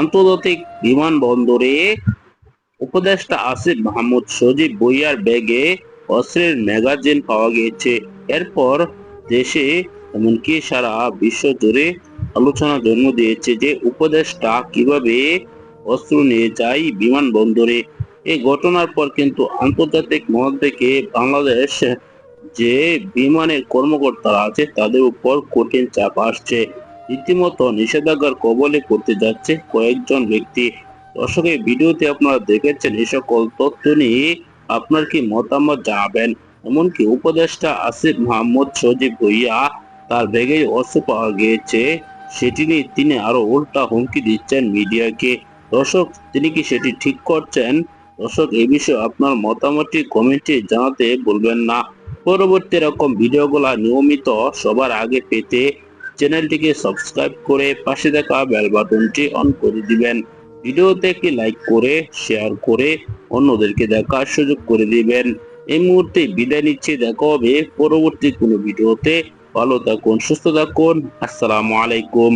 আন্তর্জাতিক বিমানবন্দরে উপদেষ্টা আসিফ মাহমুদ সজীব বইয়ার ব্যাগে অস্ত্রের ম্যাগাজিন পাওয়া গিয়েছে। এরপর দেশে এমনকি সারা বিশ্ব জুড়ে আলোচনা জন্ম দিয়েছে যে উপদেশটা কীভাবে অস্ত্র নিয়ে যায় বিমানবন্দরে। এই ঘটনার পর কিন্তু আন্তর্জাতিক মহল থেকে বাংলাদেশ যে বিমানের কর্মকর্তারা আছে, তাদের উপর কঠিন চাপ আসছে। রীতিমতো নিষেধাজ্ঞার কবলে করতে যাচ্ছে কয়েকজন ব্যক্তি। দর্শক, এই ভিডিওতে আপনারা দেখেছেন এই সকল তথ্য নিয়ে আপনার কি মতামত জানাবেন? এমনকি উপদেষ্টা আসিফ মাহমুদ সজীব ভুইয়া তার ব্যাগে অস্ত্র পাওয়া গিয়েছে, সেটি নিয়ে তিনি আরও উল্টা হুমকি দিচ্ছেন মিডিয়াকে। দর্শক, তিনি কি সেটি ঠিক করছেন? দর্শক এই বিষয়ে আপনার মতামতটি কমেন্টে জানাতে ভুলবেন না। পরবর্তী এরকম ভিডিওগুলা নিয়মিত সবার আগে পেতে চ্যানেলটিকে সাবস্ক্রাইব করে পাশে থাকা বেল বাটনটি অন করে দিবেন। ভিডিওতে একটি লাইক করে, শেয়ার করে অন্যদেরকে দেখার সুযোগ করে দিবেন। এই মুহূর্তে বিদায় নিচ্ছে। দেখা হবে পরবর্তী কোনো ভিডিওতে। ভালো থাকুন, সুস্থ থাকুন। আসসালামু আলাইকুম।